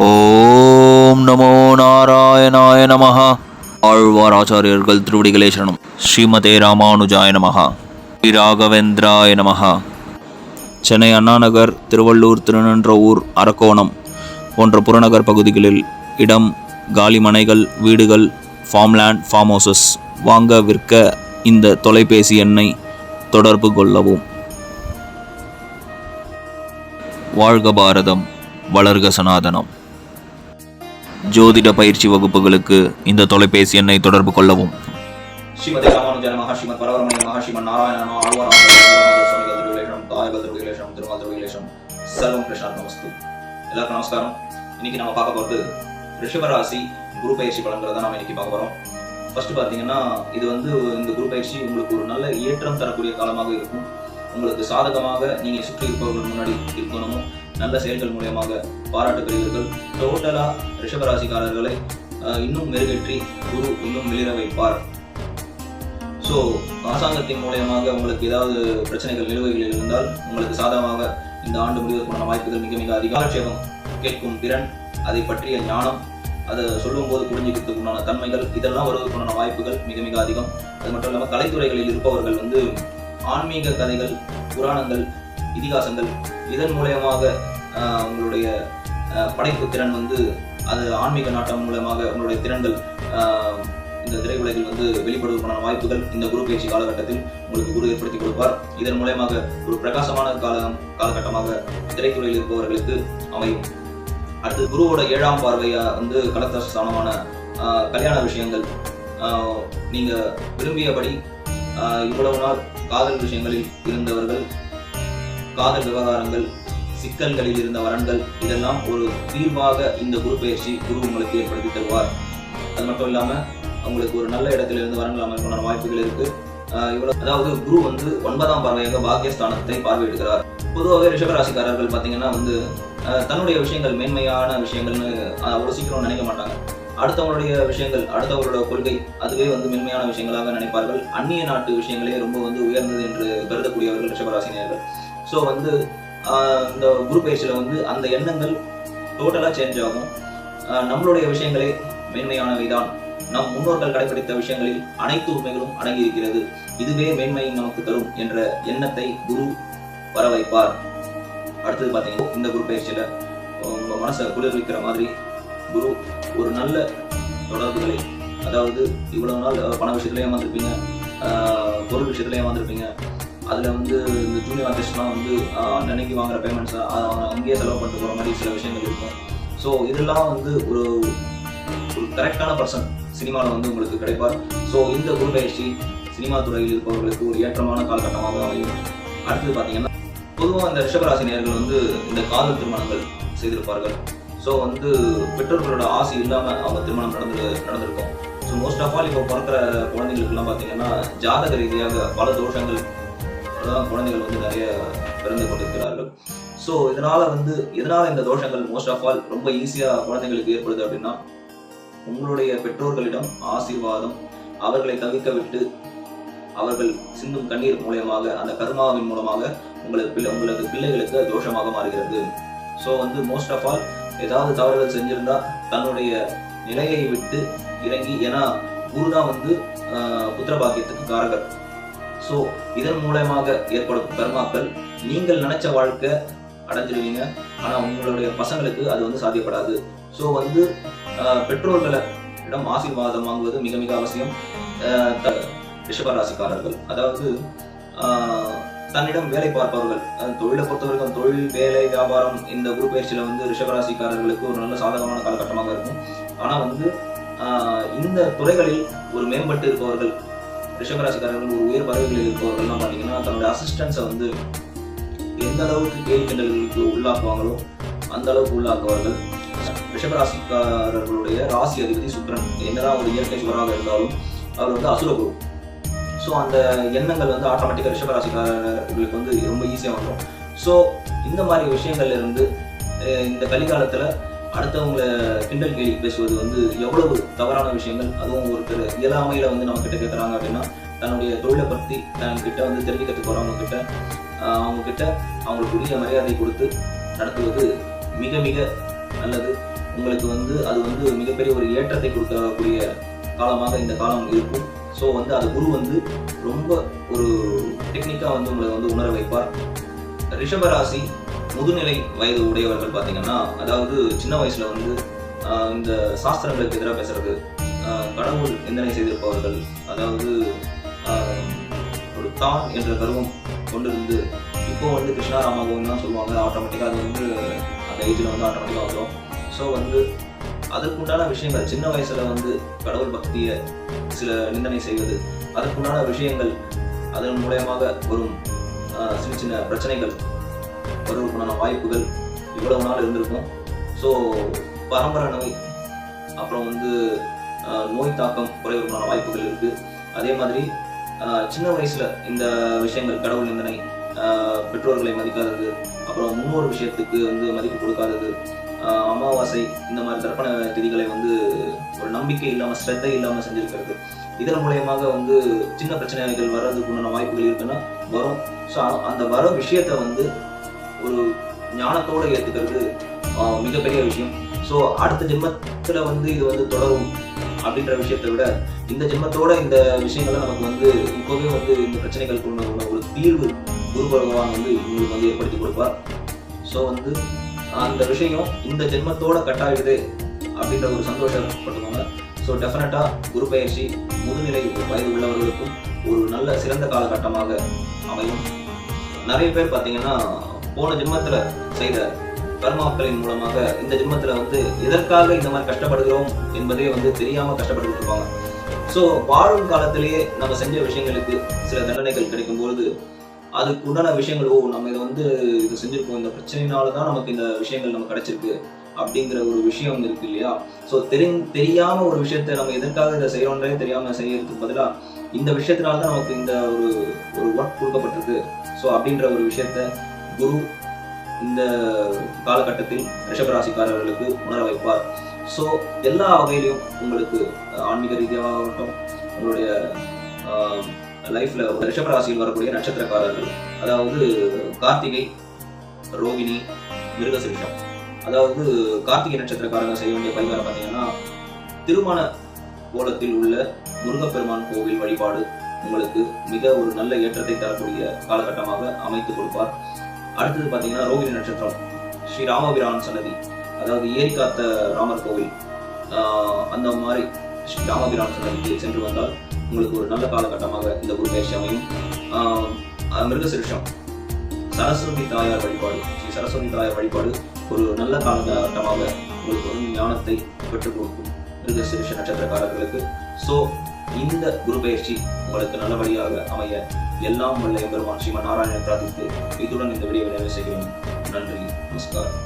ஓம் நமோ நாராயணாய நமஹ. ஆழ்வார் ஆச்சாரியர்கள் திருவடிகளே சரணம். ஸ்ரீமதே ராமானுஜாய நமஹ. ஸ்ரீ ராகவேந்திராய நமஹ. சென்னை அண்ணாநகர் திருவள்ளூர் திருநன்றவூர் அரக்கோணம் போன்ற புறநகர் பகுதிகளில் இடம் காலி மனைகள் வீடுகள் ஃபார்ம்லேண்ட் ஃபார்ம் ஹவுசஸ் வாங்க விற்க இந்த தொலைபேசி எண்ணை தொடர்பு கொள்ளவும். வாழ்க பாரதம் வளர்க சனாதனம். ஜோதிட பயிற்சி வகுப்புகளுக்கு இந்த தொலைபேசி எண்ணை தொடர்பு கொள்ளவும். ஸ்ரீமதி ஸ்ரீமத் பரவரமணி திருவிலேஷம் திருமால் திருவிலேஷம் சர்வம் நமஸ்து. எல்லாருக்கும் நமஸ்காரம். இன்னைக்கு நம்ம பார்க்க போகிறது ரிஷபராசி குரு பயிற்சி பலன்களை தான் நம்ம இன்னைக்கு பார்க்க போகிறோம் ஃபர்ஸ்ட் பார்த்தீங்கன்னா இது வந்து இந்த குரு பயிற்சி உங்களுக்கு ஒரு நல்ல ஏற்றம் தரக்கூடிய காலமாக இருக்கும். உங்களுக்கு சாதகமாக நீங்கள் சுற்றி இருப்பவர்கள் முன்னாடி இருக்கணும் நல்ல செயல்கள் மூலியமாக பாராட்டு பெறுவீர்கள் டோட்டலாக ரிஷபராசிக்காரர்களை அஹ், இன்னும் மெருகேற்றி குரு இன்னும் மிளிர வைப்பார். ஸோ அரசாங்கத்தின் மூலியமாக உங்களுக்கு ஏதாவது பிரச்சனைகள் நிலுவைகளில் இருந்தால் உங்களுக்கு சாதகமாக இந்த ஆண்டு முடிவதற்கான வாய்ப்புகள் மிக மிக அதிகாட்சேபம் கேட்கும் திறன் அதை பற்றிய ஞானம் அதை சொல்லும்போது புரிஞ்சுக்கிறதுக்கு உண்டான தன்மைகள் இதெல்லாம் வருவதற்கான வாய்ப்புகள் மிக மிக அதிகம். அது மட்டும் இல்லாமல் கலைத்துறைகளில் இருப்பவர்கள் வந்து ஆன்மீக கதைகள் புராணங்கள் இதிகாசங்கள். இதன் மூலயமாக ஆஹ், உங்களுடைய படைப்பு திறன் வந்து அது ஆன்மீக நாட்டம் மூலமாக உங்களுடைய திறன்கள் ஆஹ், இந்த திரையுலகில் வந்து வெளிப்படுவதற்கான வாய்ப்புகள் இந்த குரு பயிற்சி காலகட்டத்தில் உங்களுக்கு குரு ஏற்படுத்தி கொடுப்பார். இதன் மூலயமாக ஒரு பிரகாசமான காலம் காலகட்டமாக திரைத்துறையில் இருப்பவர்களுக்கு அமையும் அடுத்து குருவோட ஏழாம் பார்வையா வந்து கலத்த ஸ்தானமான ஆஹ், கல்யாண விஷயங்கள். ஆஹ், நீங்க விரும்பியபடி ஆஹ், இவ்வளவு நாள் காதல் விஷயங்களில் இருந்தவர்கள் காதல் விவகாரங்கள் சிக்கல்களில் இருந்த வரன்கள் இதெல்லாம் ஒரு தீர்வாக இந்த குரு பயிற்சி குரு உங்களுக்கு ஏற்படுத்தி தருவார். அது மட்டும் இல்லாம அவங்களுக்கு ஒரு நல்ல இடத்துல இருந்து வரன்கள் அமைப்பான வாய்ப்புகள் இருக்கு. ஆஹ் அதாவது குரு வந்து ஒன்பதாம் பார்வையாக பாக்கியஸ்தானத்தை பார்வையிடுகிறார். பொதுவாகவே ரிஷபராசிக்காரர்கள் பார்த்தீங்கன்னா வந்து ஆஹ் தன்னுடைய விஷயங்கள் மேன்மையான விஷயங்கள்னு ஆஹ் அவ்வளவு சீக்கிரம் நினைக்க மாட்டாங்க. அடுத்தவங்களுடைய விஷயங்கள் அடுத்தவங்களோட கொள்கை அதுவே வந்து மென்மையான விஷயங்களாக நினைப்பார்கள். அந்நிய நாட்டு விஷயங்களே ரொம்ப வந்து உயர்ந்தது என்று கருதக்கூடியவர்கள் ரிஷபராசினியர்கள். ஸோ வந்து இந்த குரூப் ஏஜில் வந்து அந்த எண்ணங்கள் டோட்டலாக சேஞ்ச் ஆகும். நம்மளுடைய விஷயங்களே மேன்மையானவை தான். நம் முன்னோர்கள் கடைபிடித்த விஷயங்களில் அனைத்து உண்மைகளும் அடங்கி இருக்கிறது. இதுவே மேன்மையை நமக்கு தரும் என்ற எண்ணத்தை குரு வர வைப்பார். அடுத்தது பார்த்தீங்கன்னா இந்த குரு பயிற்சியில் உங்கள் மனசை குளிர்விக்கிற மாதிரி குரு ஒரு நல்ல தொடர்புகளை அதாவது இவ்வளவு நாள் பண விஷயத்துல ஏமாந்துருப்பீங்க பொருள் விஷயத்துல ஏமாந்துருப்பீங்க அதில் வந்து இந்த ஜூனியர் ஆர்டிஸ்ட்லாம் வந்து அன்னைக்கு வாங்குற பேமெண்ட்ஸை அங்கேயே செலவு பண்ணிட்டு போகிற மாதிரி சில விஷயங்கள் இருக்கும். ஸோ இதெல்லாம் வந்து ஒரு ஒரு கரெக்டான பர்சன் சினிமாவில் வந்து உங்களுக்கு கிடைப்பார். ஸோ இந்த குரு சினிமா துறையில் இருப்பவர்களுக்கு ஒரு ஏற்றமான காலகட்டமாக அமையும். அடுத்தது பார்த்தீங்கன்னா பொதுவாக இந்த ரிஷபராசி நேர்கள் வந்து இந்த காதல் திருமணங்கள் செய்திருப்பார்கள். ஸோ வந்து பெற்றோர்களோட ஆசை இல்லாமல் அவங்க திருமணம் நடந்து நடந்திருக்கும். ஸோ மோஸ்ட் ஆஃப் ஆல் இப்போ பிறக்கிற குழந்தைங்களுக்குலாம் பார்த்தீங்கன்னா ஜாதக ரீதியாக பல தோஷங்கள் தான் குழந்தைகள் வந்து நிறைய பிறந்து கொண்டிருக்கிறார்கள். ஸோ இதனால வந்து இதனால இந்த தோஷங்கள் மோஸ்ட் ஆஃப் ஆல் ரொம்ப ஈஸியாக குழந்தைங்களுக்கு ஏற்படுது அப்படின்னா உங்களுடைய பெற்றோர்களிடம் ஆசீர்வாதம் அவர்களை தவிக்க விட்டு அவர்கள் சிந்தும் கண்ணீர் மூலியமாக அந்த கர்மாவின் மூலமாக உங்களுக்கு பிள்ளை உங்களுக்கு பிள்ளைகளுக்கு தோஷமாக மாறுகிறது. ஸோ வந்து மோஸ்ட் ஆஃப் ஆல் ஏதாவது தவறுகள் செஞ்சிருந்தா தன்னுடைய நிலையை விட்டு இறங்கி ஏன்னா குரு தான் வந்து ஆஹ், புத்திர பாக்கியத்துக்கு காரகர். ஸோ இதன் மூலயமாக ஏற்படும் கர்மாக்கள் நீங்கள் நினைச்ச வாழ்க்கை அடைஞ்சிருவீங்க. ஆனால் உங்களுடைய பசங்களுக்கு அது வந்து சாத்தியப்படாது. ஸோ வந்து ஆஹ், பெற்றோர்களை இடம் ஆசீர்வாதம் வாங்குவது மிக மிக அவசியம். ஆஹ், த- ரிஷபராசிக்காரர்கள். அதாவது ஆஹ், தன்னிடம் வேலை பார்ப்பவர்கள். தொழிலை பொறுத்தவரைக்கும் தொழில் வேலை வியாபாரம் இந்த குரு பயிற்சியில் வந்து ரிஷபராசிக்காரர்களுக்கு ஒரு நல்ல சாதகமான காலகட்டமாக இருக்கும். ஆனால் வந்து ஆஹ், இந்த துறைகளில் ஒரு மேம்பட்டு இருப்பவர்கள் ரிஷபராசிக்காரர்கள் ஒரு உயர் பதவிகளில் இருப்பவர்கள்லாம் பார்த்தீங்கன்னா தன்னுடைய அசிஸ்டன்ஸை வந்து எந்த அளவுக்கு கேள்வி கிண்டல்களுக்கு உள்ளாக்குவாங்களோ அந்த அளவுக்கு உள்ளாக்குவார்கள். ரிஷபராசிக்காரர்களுடைய ராசி அதிபதி சுக்கரன் என்னதான் ஒரு இயற்கை சுவராக இருந்தாலும் அவர் வந்து அசுரகுரு. ஸோ அந்த எண்ணங்கள் வந்து ஆட்டோமேட்டிக்காக ரிஷபராசிக்காரர்களுக்கு வந்து ரொம்ப ஈஸியாக வந்துடும் ஸோ இந்த மாதிரி விஷயங்கள்ல இருந்து இந்த கலிகாலத்தில் அடுத்தவங்களை கிண்டல் கேலி பேசுவது வந்து எவ்வளவு தவறான விஷயங்கள்? அதுவும் ஒருத்தர் இயலாமையில் வந்து நம்ம கிட்ட கேட்குறாங்க அப்படின்னா தன்னுடைய தொழிலை பற்றி தன்கிட்ட வந்து தெரிஞ்சுக்கிறதுக்கு வரவங்க கிட்ட அவங்க கிட்ட அவங்களுக்கு உரிய மரியாதை கொடுத்து நடத்துவது மிக மிக நல்லது. உங்களுக்கு வந்து அது வந்து மிகப்பெரிய ஒரு ஏற்றத்தை கொடுக்கக்கூடிய காலமாக இந்த காலம் இருக்கும். ஸோ வந்து அது குரு வந்து ரொம்ப ஒரு டெக்னிக்காக வந்து உங்களை வந்து உணர வைப்பார். ரிஷபராசி முதுநிலை வயது உடையவர்கள் பார்த்தீங்கன்னா அதாவது சின்ன வயசுல வந்து இந்த சாஸ்திரங்களுக்கு எதிராக பேசுறது ஆஹ், கடவுள் நிந்தனை செய்திருப்பவர்கள் அதாவது ஆஹ், ஒரு தான் என்ற கர்வம் கொண்டிருந்து இப்போ வந்து கிருஷ்ணா ராமாவும் தான் சொல்லுவாங்க. ஆட்டோமேட்டிக்காக அது வந்து அந்த ஏஜில் வந்து ஆட்டோமேட்டிக்காக வந்துடும் ஸோ வந்து அதற்குண்டான விஷயங்கள் சின்ன வயசுல வந்து கடவுள் பக்தியை சில நிந்தனை செய்வது அதற்குண்டான விஷயங்கள் அதன் மூலயமாக வரும் ஆஹ், சின்ன சின்ன பிரச்சனைகள் வருவதற்குண்டான வாய்ப்புகள் இவ்வளவு நாள் இருந்திருக்கும். ஸோ பரம்பரை நோய் அப்புறம் வந்து நோய் தாக்கம் குறைவதற்குண்டான வாய்ப்புகள் இருக்கு. அதே மாதிரி ஆஹ், சின்ன வயசுல இந்த விஷயங்கள் கடவுள் நிந்தனை ஆஹ், பெற்றோர்களை மதிக்காதது அப்புறம் முன்னோர் விஷயத்துக்கு வந்து மதிப்பு கொடுக்காதது ஆஹ், அமாவாசை இந்த மாதிரி தர்ப்பண திதிகளை வந்து ஒரு நம்பிக்கை இல்லாம ஸ்ரத்தை இல்லாம செஞ்சிருக்கிறது. இதன் மூலயமாக வந்து சின்ன பிரச்சனைகள் வர்றதுக்கு உண்டான வாய்ப்புகள் இருக்குன்னா வரும். ஸோ அந்த வர விஷயத்தை வந்து ஒரு ஞானத்தோட ஏற்றுக்கிறது மிகப்பெரிய விஷயம். ஸோ அடுத்த ஜென்மத்தில் வந்து இது வந்து தொடரும் அப்படின்ற விஷயத்தை விட இந்த ஜென்மத்தோட இந்த விஷயங்கள்லாம் நமக்கு வந்து இப்போவே வந்து இந்த பிரச்சனைகளுக்கு உள்ள ஒரு தீர்வு குரு பகவான் வந்து உங்களுக்கு வந்து ஏற்படுத்தி கொடுப்பார். ஸோ வந்து அந்த விஷயம் இந்த ஜென்மத்தோட கட்டாயிடுது அப்படின்ற ஒரு சந்தோஷப்பட்டுக்கோங்க ஸோ டெஃபினட்டாக குரு பயிற்சி முதுநிலை வயது உள்ளவர்களுக்கும் ஒரு நல்ல சிறந்த காலகட்டமாக அமையும். நிறைய பேர் பார்த்தீங்கன்னா போன ஜென்மத்தில் செய்த கர்மாக்களின் மூலமாக இந்த ஜென்மத்தில் வந்து எதற்காக இந்த மாதிரி கஷ்டப்படுகிறோம் என்பதே வந்து தெரியாமல் கஷ்டப்பட்டு இருப்பாங்க. ஸோ வாழும் காலத்திலேயே நம்ம செஞ்ச விஷயங்களுக்கு சில தண்டனைகள் கிடைக்கும் பொழுது அதுக்கு உண்டான விஷயங்கள் ஓ நம்ம இதை வந்து இது செஞ்சிருக்கோம் இந்த பிரச்சனையினால தான் நமக்கு இந்த விஷயங்கள் நமக்கு கிடைச்சிருக்கு அப்படிங்கிற ஒரு விஷயம் இருக்கு இல்லையா? ஸோ தெரி தெரியாம ஒரு விஷயத்த நம்ம எதற்காக இதை செய்யறோன்றே தெரியாம செய்யறதுக்கு பதிலாக இந்த விஷயத்தினால தான் நமக்கு இந்த ஒரு ஒரு ஒர்க் கொடுக்கப்பட்டிருக்கு. ஸோ அப்படின்ற ஒரு விஷயத்த குரு இந்த காலகட்டத்தில் ரிஷபராசிக்காரர்களுக்கு உணர வைப்பார். ஸோ எல்லா வகையிலையும் உங்களுக்கு ஆன்மீக ரீதியாகட்டும் உங்களுடைய லைஃப்ல ரிஷபராசியில் வரக்கூடிய நட்சத்திரக்காரர்கள் அதாவது கார்த்திகை ரோகிணி மிருகசிருஷம். அதாவது கார்த்திகை நட்சத்திரக்காரங்க செய்ய வேண்டிய பரிகாரம் பார்த்தீங்கன்னா திருமண கோலத்தில் உள்ள முருகப்பெருமான் கோவில் வழிபாடு உங்களுக்கு மிக ஒரு நல்ல ஏற்றத்தை தரக்கூடிய காலகட்டமாக அமைத்து கொடுப்பார். அடுத்தது பார்த்தீங்கன்னா ரோகிணி நட்சத்திரம். ஸ்ரீ ராமபிரான் சன்னதி. அதாவது ஏரி காத்த ராமர் கோவில். ஆஹ் அந்த மாதிரி ஸ்ரீ ராமபிரான் சன்னதிக்கு சென்று வந்தால் உங்களுக்கு ஒரு நல்ல காலகட்டமாக இந்த குரு பயிற்சி அமையும் ஆஹ் மிருகசிருஷம். சரஸ்வதி தாயார் வழிபாடு. ஸ்ரீ சரஸ்வதி தாயார் வழிபாடு ஒரு நல்ல காலகட்டமாக உங்களுக்கு ஒரு ஞானத்தை பெற்றுக் கொடுக்கும் மிருகசிருஷ நட்சத்திரக்காரர்களுக்கு. ஸோ இந்த குரு பயிற்சி உங்களுக்கு நல்லபடியாக அமைய எல்லாம் வல்ல பெருமான் ஸ்ரீமன் நாராயணன் பிரார்த்தித்து இத்துடன் இந்த வீடியோவை நிறைவு செய்கிறோம் நன்றி. நமஸ்காரம்.